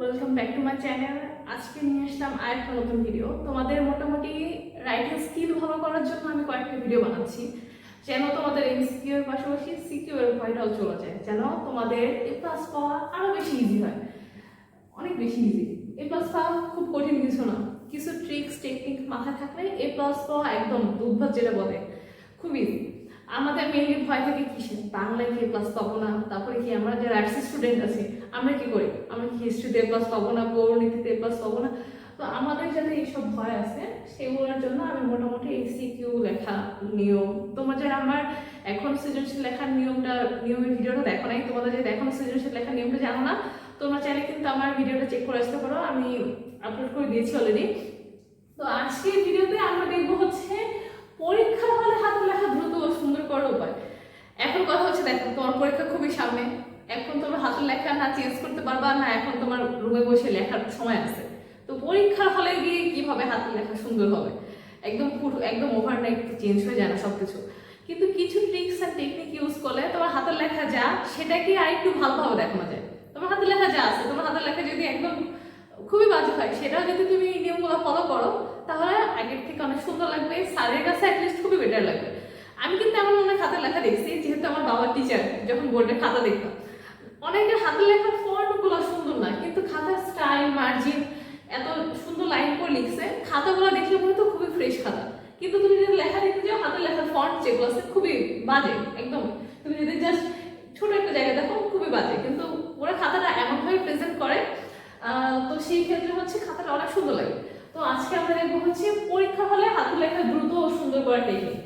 Welcome back to my channel আজকে নিয়ে আসলাম আরেকটা নতুন ভিডিও তোমাদের মোটামুটি রাইটিং স্কিল ভালো করার জন্য আমি কয়েকটা ভিডিও বানাচ্ছি। যেন তোমাদের এমসিকিউ এর পাশাপাশি সিকিউ এর ভয়টাও চলে যায়। যেন তোমাদের এ প্লাস পাওয়া আরও বেশি ইজি হয়। অনেক বেশি ইজি এ প্লাস পাওয়া খুব কঠিন কিছু না। কিছু ট্রিক্স টেকনিক মাথায় থাকলে এ প্লাস পাওয়া একদম দুর্ভাগ যেটা বলে, খুব ইজি আমাদের মেনলি ভয় থাকে কিসে বাংলায় কি প্লাস পাবো না? তারপরে কি আমরা যারা আর্টস স্টুডেন্ট আছি আমরা কি করি? আমরা কি হিস্ট্রিতে প্লাস পাবো না, পৌরনীতিতে প্লাস পাবো না? তো আমাদের যাতে এইসব ভয় আছে, সেগুলোর জন্য আমি মোটামুটি এই সিকিউ লেখা নিয়ম। তোমার যারা আমার এখন সৃজনশীল লেখার নিয়মটা, নিয়মের ভিডিওটা দেখো নাই, তোমাদের যদি এখন সৃজনশীল লেখার নিয়মটা জানো না, তোমরা চাইলে কিন্তু আমার ভিডিওটা চেক করে আসতে পারো, আমি আপলোড করে দিয়েছি অলরেডি তো আজকের ভিডিওতে আমরা দেখব হচ্ছে, পরীক্ষার হলে হাতে লেখা দ্রুত ও সুন্দর করার উপায়। এখন কথা হচ্ছে, দেখো তোমার পরীক্ষা খুবই সামনে। এখন তোমার হাতের লেখা না চেঞ্জ করতে পারবা না, এখন তোমার রুমে বসে লেখার সময় আছে। তো পরীক্ষার হলে গিয়ে কীভাবে হাতের লেখা সুন্দর হবে? একদম একদম ওভারনাইট চেঞ্জ হয়ে যায় না সব কিছু কিন্তু কিছু ট্রিক্স আর টেকনিক ইউজ করলে তোমার হাতের লেখা যা, সেটাকে আর একটু ভালোভাবে দেখানো যায়। তোমার হাতের লেখা যা আছে, তোমার হাতের লেখা যদি একদম খুবই বাজে হয়, সেটাও যদি তুমি নিয়মগুলো ফলো করো, তাহলে আগের থেকে অনেক সুন্দর লাগবে। স্যারের কাছে অ্যাটলিস্ট খুবই বেটার লাগবে। আমি কিন্তু এমন অনেক হাতের লেখা দেখছি, যেহেতু আমার বাবার টিচার যখন বোর্ডের খাতা দেখতাম অনেকের হাতের লেখার ফন্টগুলো সুন্দর না, কিন্তু খাতার স্টাইল মার্জিন এত সুন্দর লাইন করে লিখছে, খাতাগুলো দেখলে মনে তো খুবই ফ্রেশ খাতা। কিন্তু তুমি যদি লেখা দেখতে যাও হাতের লেখার ফন্ট যেগুলো আছে, খুবই বাজে, একদম। তুমি যদি জাস্ট ছোট একটা জায়গা দেখো, খুবই বাজে। কিন্তু ওরা খাতাটা এমনভাবে প্রেজেন্ট করে তো সেই ক্ষেত্রে হচ্ছে খাতাটা অনেক সুন্দর লাগে। তো আজকে আমরা দেখব হচ্ছে পরীক্ষা হলে হাতের লেখা দ্রুত ও সুন্দর করা টেকনিক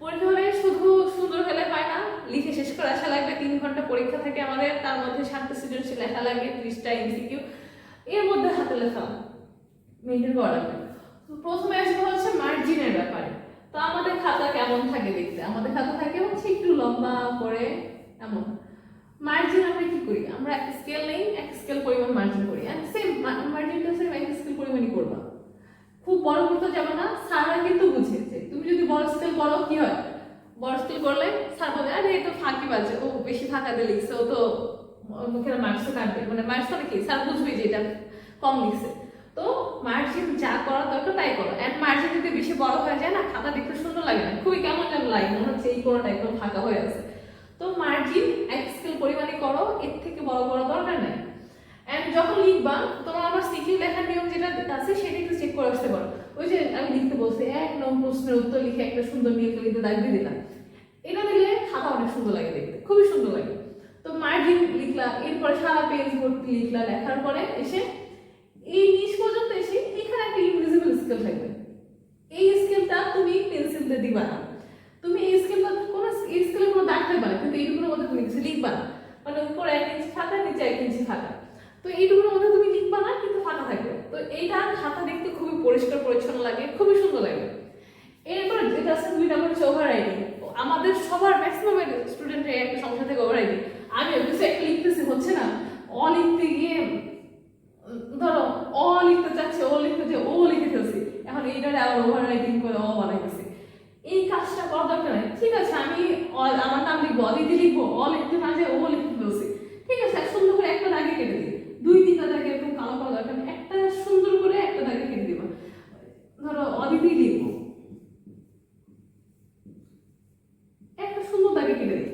পরীক্ষা হলে শুধু সুন্দর হলে হয় না, লিখে শেষ করে আসা লাগবে, তিন ঘণ্টা পরীক্ষা থাকে আমাদের, তার মধ্যে সাতটা সৃজনশীল লেখা লাগে ত্রিশটা এমসিকিউ এর মধ্যে হাতে লেখা মেনটেন করা লাগবে প্রথমে আসবে হচ্ছে মার্জিনের ব্যাপারে। তো আমাদের খাতা কেমন থাকে দেখতে? আমাদের খাতা থাকে হচ্ছে একটু লম্বা করে, এমন। মার্জিন আমরা কি করি? আমরা এক স্কেল নেই, এক স্কেল পরিমাণ মার্জিন করি। সেম মার্জিনটা সেম এক স্কেল পরিমাণই করবা। খুব বড় করতে যাবে না, স্যাররা কিন্তু তুমি যদি বড় স্কেল করো, কি হয়? বড় স্কেল করলে স্যার বলে, আরে, এ তো ফাঁকি বাজে। ও বেশি ফাঁকা দিয়ে লিখছে, ও তো মুখের মার্কসও কাটবে। মানে মার্কস মানে কি স্যার বুঝবে যে এটা কম লিখছে। তো মার্জিন যা করা দরকার, তাই করো। এন্ড মার্জিন যদি বেশি বড় হয়ে যায় না, খাতা দেখতে সুন্দর লাগে না। খুবই কেমন যেন লাগে মনে হচ্ছে এই কোনোটা একদম ফাঁকা হয়ে আছে। তো মার্জিন এক স্কেল পরিমাণে করো, এর থেকে বড় বড় দরকার নেই। এন্ড যখন লিখবা, তোমার আমার সিকিউ লেখার নিয়ম যেটা আছে, সেটা একটু চেক করে আসতে পারো। ওই যে আমি লিখতে বলছি এক প্রশ্নের উত্তর লিখে একটা সুন্দর নিয়ে লিখতে দাগ দিয়ে দিলাম। এটা দিলে খাতা অনেক সুন্দর লাগে দেখতে, খুবই সুন্দর লাগে। তো মার্জিন লিখলা, এরপরে সারা পেজ ভর্তি লিখলা, লেখার পরে এসে এই নিচ পর্যন্ত এসে এখানে একটা ইনভিজিবল স্কেল থাকবে। এই স্কেলটা তুমি পেন্সিল দিয়ে দিবা না। তুমি এই স্কেলটা কোনো, এই স্কেলে কোনো দাগ থাকবে না, কিন্তু এইটুকুর মধ্যে তুমি কিছু লিখবা না। মানে উপরে এক ইঞ্চি ফাঁকা নিচে এক ইঞ্চি ফাঁকা তো এইটুকুর মধ্যে তুমি লিখবা না, কিন্তু ফাঁকা থাকবে। তো এইটা খাতা দেখতে খুবই পরিষ্কার, পরিচ্ছন্ন লাগে, খুবই সুন্দর লাগে। এরপর যেটা আছে দুই নম্বর হচ্ছে ওভার রাইটিং আমাদের সবার ম্যাক্সিমাম স্টুডেন্টের একটা সমস্যা থেকে ওভার রাইটিং আমি কিছু একটা লিখতেছি, হচ্ছে না? অ লিখতে গিয়ে, ধরো অ লিখতে চাচ্ছে ও লিখতে যে ও লিখে ফেলছি, এখন এইটারে আবার ওভার রাইটিং করে অ বানাইতেছি এই কাজটা করা দরকার ঠিক আছে, আমি আমার নাম লিখব অ লিখতে না যে ও লিখতে ফেলছি ঠিক আছে সুন্দর করে একটা দাগে কেটে দিই দুই তিনটা দাগে এরকম কালো কালো দরকার নেই। একটা সুন্দর করে একটা দাগে কেটে দিবা ধরো অদিতি লিখব একটা সুন্দর দাগে কেটে দিই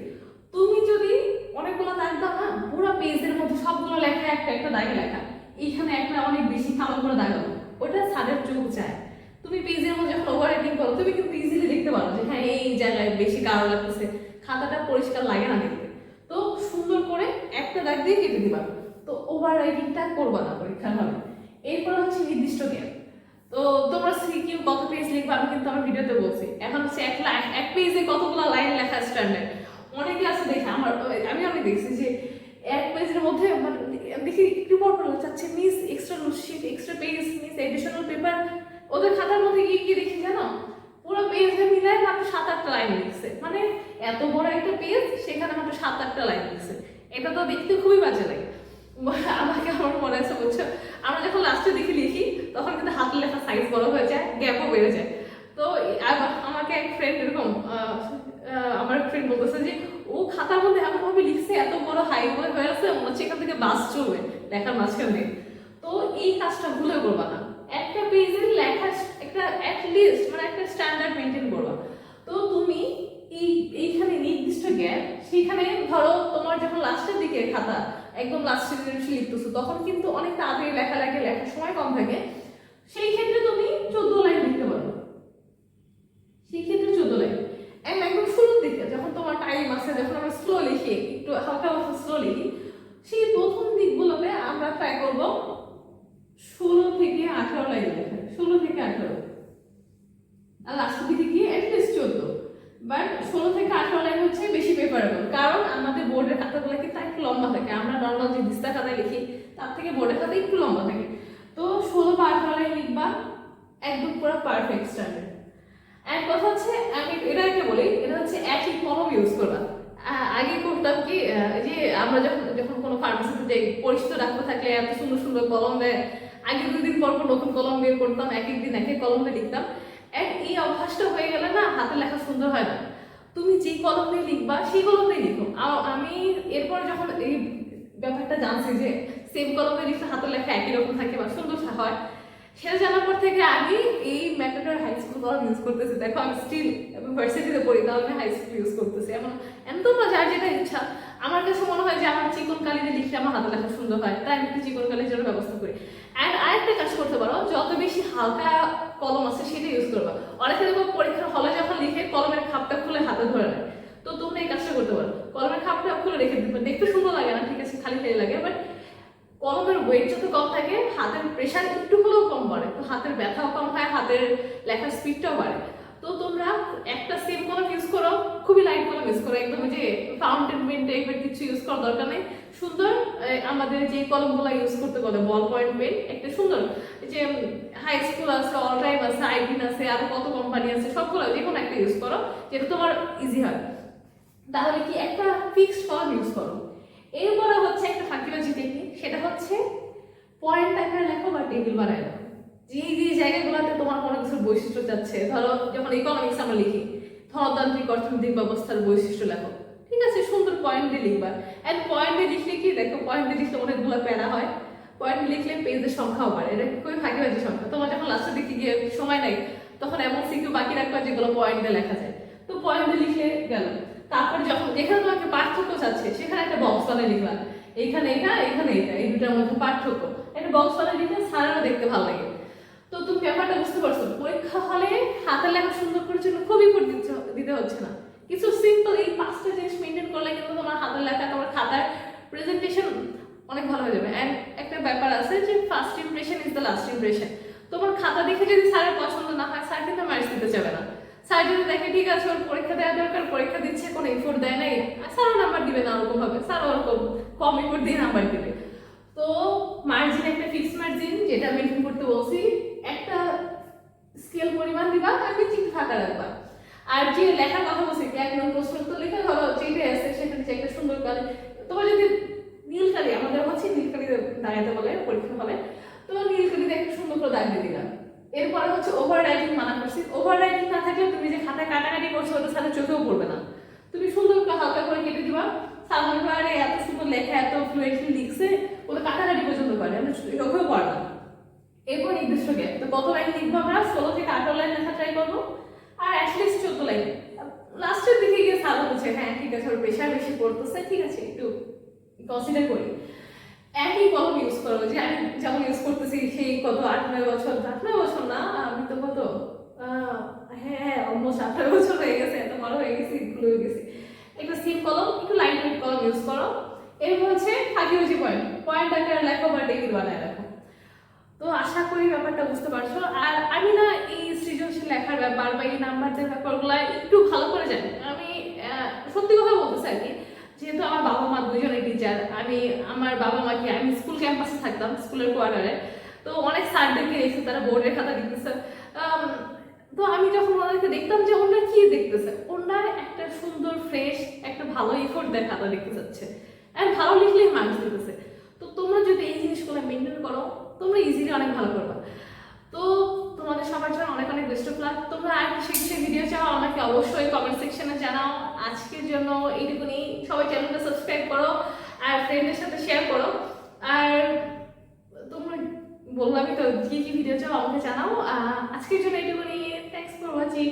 তুমি যদি অনেকগুলো দাগ দাও না পুরো পেজের মধ্যে সবগুলো লেখা একটা একটা দাগে লেখা এইখানে একটা অনেক বেশি কালো করে দাগ দাও ওটা ছাদের চোখ যায় তুমি পেজের মধ্যে যখন ওভার রাইটিং করো তুমি কিন্তু ইজিলি দেখতে পারো যে হ্যাঁ এই বেশি লাগতেছে খাতাটা পরিষ্কার লাগে না দেখতে। তো সুন্দর করে একটা দাগ দিয়ে কেটে দিবা। তো ওভার রাইটিংটা করবা না পরীক্ষার হলে। এরপর হচ্ছে নির্দিষ্ট জ্ঞান তো তোমরা সিকিউ কত পেজ লিখবে, আমি কিন্তু আমার ভিডিওতে বলছি। এখন হচ্ছে এক লাখ এক পেজে কতগুলো লাইন লেখা স্ট্যান্ডার্ড অনেক ক্লাসে দেখি, আমার, আমি অনেক দেখছি যে এক পেজের মধ্যে মানে দেখি রিপোর্ট করতে চাচ্ছে miss extra sheet extra page miss additional paper ওদের খাতার মধ্যে গিয়ে গিয়ে দেখি জানো? পুরো পেজে মিলায় মাত্র সাত, আটটা লাইন লিখছে মানে এত বড় একটা পেজ সেখানে মাত্র সাত, আটটা লাইন লিখছে এটা তো দেখতে খুবই বাজে লাগে। আমাকে আমার মনে আছে, বুঝছ? আমরা যখন লাস্টে দেখে লিখি তখন কিন্তু হাতের লেখা সাইজ বড় হয়ে যায় গ্যাপও বেড়ে যায়। তো আমাকে এক ফ্রেন্ড এরকম আমার ফ্রেন্ড বলতেছে যে, ও খাতার মধ্যে এমন ভাবে লিখছে, এত বড় হাইওয়ে হয়ে আছে মনে হচ্ছে এখান থেকে বাস চলবে লেখার মাঝখান তো এই কাজটা ভুলে করবা না। একটা একটা লিস্ট মানে একটা স্ট্যান্ডার্ড মেনটেন করবা। তো তুমি এই, এইখানে নির্দিষ্ট গ্যাপ সেখানে ধরো তোমার যখন লাস্টের দিকে খাতা, একদম লাস্টের দিকে লিখতেছো, তখন কিন্তু অনেক তাড়াতাড়ি লেখা লাগে, লেখার সময় কম থাকে। সেই ক্ষেত্রে তুমি চোদ্দ লাইন লিখতে পারো। সেই ক্ষেত্রে চোদ্দ লাইন একদম শুরুর দিকে, যখন তোমার টাইম আছে, যখন আমরা স্লো লিখি, একটু হালকা হালকা স্লো লিখি, সেই প্রথম দিকগুলোতে আমরা ট্রাই করব ষোলো থেকে আঠারো লাইন লেখা। ষোলো থেকে আঠারো। দিকে গিয়ে অ্যাটলিস্ট চোদ্দ। বাট ষোলো থেকে আঠারো লাইন হচ্ছে বেশি পেপারেবল কারণ আমাদের বোর্ডের খাতাগুলো কিন্তু একটু লম্বা থাকে। আমরা নর্মাল যে দিস্তা খাতায় লিখি, তার থেকে বোর্ডের খাতা একটু লম্বা থাকে। তো ষোলো বা আঠারো লিখবা, একদম পুরো পারফেক্ট স্ট্যান্ডার্ড এক কথা হচ্ছে, আমি এটা একটা বলি, এটা হচ্ছে একই কলম ইউজ করবা। আ- আগে করতাম কি যে আমরা যখন যখন কোনো ফার্মেসিতে যাই, পরিচিত ডাক্তার থাকলে এত সুন্দর সুন্দর কলম দেয়। আগে দুদিন পর পর নতুন কলম বের করতাম এক এক দিন এক এক কলম লিখতাম। এই অভ্যাসটা হয়ে গেলে না হাতে লেখা সুন্দর হয় না। তুমি যেই কলম লিখবা, সেই কলম লিখো। আমি এরপর যখন এই ব্যাপারটা জানছি যে সেম কলমে লিখলে হাতের লেখা একই রকম থাকে বা সুন্দর হয়, সেটা জানার পর থেকে আমি এই ম্যাথডের হাই স্কুল কলম ইউজ করতেছি। দেখো, আমি স্টিল ইউনিভার্সিটিতে পড়ি তাহলে আমি হাই স্কুল ইউজ করতেছি। এমন এমন না যার যেটা ইচ্ছা। আমার কাছে মনে হয় যে আমার চিকন কালিতে লিখলে আমার হাতে লেখা সুন্দর হয়, তাই আমি একটু চিকন কালির জন্য ব্যবস্থা করি। অ্যান্ড আরেকটা কাজ করতে পারো, যত বেশি হালকা কলম আছে সেটা ইউজ করবা। অনেকে দেখো পরীক্ষার হলে যখন লিখে কলমের খাপটা খুলে হাতে ধরে নেয়। তো তোমরা এই কাজটা করতে পারো। কলমের খাপটা খুলে রেখে দিতে পারো। দেখতে সুন্দর লাগে না, ঠিক আছে, খালি খালি লাগে বাট কলমের ওয়েট যত কম থাকে, হাতের প্রেশার একটু হলেও কম বাড়ে। তো হাতের ব্যথাও কম হয়, হাতের লেখার স্পিডটাও বাড়ে। তো তোমরা একটা সেম কলম ইউজ করো, খুবই লাইট কলম ইউজ করো, একদম যে ফাউন্টেন পেন টাইপের কিছু ইউজ করার দরকার নেই। সুন্দর আমাদের যে কলমগুলো ইউজ করতে বলে বল পয়েন্ট পেন একটা সুন্দর যে হাই স্কুল আছে অল টাইম আছে আইটিন আছে, আরও কত কোম্পানি আছে, সবগুলো যে কোনো একটা ইউজ করো, যেটা তোমার ইজি হয়। তাহলে কি একটা ফিক্সড কলম ইউজ করো? এরপরে হচ্ছে একটা ফাঁকিবাজি টেকনিক সেটা হচ্ছে পয়েন্ট আকারে লেখো বা টেবিল বানায় যে জায়গাগুলোতে তোমার কোনো কিছুর বৈশিষ্ট্য যাচ্ছে। ধরো যখন ইকোনমিক্স আমরা লিখি। ধনতান্ত্রিক অর্থনৈতিক ব্যবস্থার বৈশিষ্ট্য লেখো। ঠিক আছে, সুন্দর পয়েন্ট দিয়ে লিখবা। এন্ড পয়েন্ট দিয়ে লিখলে কি? দেখো পয়েন্ট দিয়ে লিখলে অনেকগুলো প্যারা হয়। পয়েন্ট লিখলে পেজের সংখ্যাও বাড়ে। এটা খুবই ফাঁকিবাজি সংখ্যা। তোমার যখন লাস্টের দিকে গিয়ে সময় নেই, তখন এমন সিকিউ বাকি রাখবা যেগুলো পয়েন্ট দিয়ে লেখা যায়। তো পয়েন্ট দিয়ে লিখলে গেল। তারপর যখন যেখানে তোমাকে পার্থক্য চাচ্ছে সেখানে একটা বক্স বানিয়ে লিখবা। এইখানে এটা এখানে এটা এই দুটার মধ্যে পার্থক্য। একটা বক্স বানিয়ে লিখলে সারানো দেখতে ভালো লাগে। তো তুমি ব্যাপারটা বুঝতে পারছ, পরীক্ষা হলে হাতের লেখা সুন্দর করার জন্য খুব ইম্পোর্ট দিতে হচ্ছে না। কিছু সিম্পল এই পাঁচটা জিনিস মেনটেন করলে কিন্তু তোমার হাতের লেখা তোমার খাতার প্রেজেন্টেশন অনেক ভালো হয়ে যাবে। অ্যান্ড একটা ব্যাপার আছে যে first impression is the last impression তোমার খাতা দেখে যদি স্যারের পছন্দ না হয় স্যার কিন্তু মার্কস দিতে চাবে না। স্যার যদি দেখে, ঠিক আছে, ওর পরীক্ষা দেওয়া দরকার, পরীক্ষা দিচ্ছে, কোনো এফোর্ট দেয় নাই। স্যারও নাম্বার দিবে না ওরকম ভাবে স্যার ওরকম কম এফোর্ট দিয়ে নাম্বার দিবে। তো মার্জিন একটা ফিক্স মার্জিন যেটা মেনটেন করতে বলছি স্কেল পরিমাণ দিবা আর চিঠি ফাঁকা রাখবা। আর যে লেখার কথা বলছি, যে এক নম্বর প্রশ্ন তো লেখা ধরো যেটা আছে সেটা হচ্ছে একটা সুন্দর কালি তোমার যদি নীল কালি আমাদের হচ্ছে নীল কালি দাঁড়াতে বলে, পরীক্ষা হলে, তো নীল কালিতে একটা সুন্দর করে দাগ দিয়ে দিলাম এরপরে হচ্ছে ওভার রাইটিং মানা করছি। ওভার রাইটিং না থাকলে তুমি যে খাতায় কাটাকাটি করছ, ওটা সাথে চোখেও পড়বে না। তুমি সুন্দর করে হালকা করে কেটে দিবা। আরে এত সুন্দর লেখা, এত ফ্লুয়েন্টলি লিখছে, ওটা কাটাকাটি পর্যন্ত পারে আমরা চোখেও না এরপর নির্দিষ্ট গ্যাপ তো কত লাইন লিখব আমরা, ষোলো থেকে আঠারো লাইন লেখা ট্রাই করব। আর অ্যাটলিস্ট চোদ্দ লাইন লাস্টের দিকে গিয়ে সারা বলছে হ্যাঁ ঠিক আছে, ওর প্রেশার বেশি পড়তেছে, ঠিক আছে, একটু কনসিডার করি। একই কলম ইউজ করো, যে আমি যেমন ইউজ করতেছি, সেই কত আট নয় বছর আট নয় বছর না, আমি তো কত হ্যাঁ অলমোস্ট আঠারো বছর হয়ে গেছে, এত বড় হয়ে গেছি, ভুলে হয়ে গেছি। একটা সিম কলম একটু লাইট কলম ইউজ করো। এরপর হচ্ছে ফাঁকি হচ্ছে পয়েন্ট পয়েন্ট আকারে লেখো বা বানায় তো আশা করি ব্যাপারটা বুঝতে পারছ। আর আমি না এই সৃজনশীল লেখার ব্যাপার বা এই নাম্বার নাম্বারদের ব্যাপারগুলো একটু ভালো করে জানি। আমি সত্যি কথা বলতেছি আর কি যেহেতু আমার বাবা মা দুজনে টিচার আমি আমার বাবা মাকে আমি স্কুল ক্যাম্পাসে থাকতাম স্কুলের কোয়ার্টারে তো অনেক স্যারদেরকে দেখছি তারা বোর্ডের খাতা লিখতেছে আম, তো আমি যখন ওনাদেরকে দেখতাম যে ওনারা কি দেখতেছে ওনারা একটা সুন্দর ফ্রেশ একটা ভালো ইফোর্ট দেয় খাতা দেখতে চাচ্ছে। আর ভালো লিখলেই মানুষ দিতেছে তো তোমরা যদি এই জিনিসগুলো মেনটেন করো তোমরা ইজিলি অনেক ভালো করবে। তো তোমাদের সবার জন্য অনেক অনেক বেস্ট অফ লাক তোমরা আর কিসে কিসে ভিডিও চাও, আমাকে অবশ্যই কমেন্ট সেকশনে জানাও। আজকের জন্য এইটুকুনি। সবাই চ্যানেলটা সাবস্ক্রাইব করো আর ফ্রেন্ডদের সাথে শেয়ার করো। আর তোমরা বললামই তো, কি কি ভিডিও চাও আমাকে জানাও। আজকের জন্য এইটুকুনি। Thanks for watching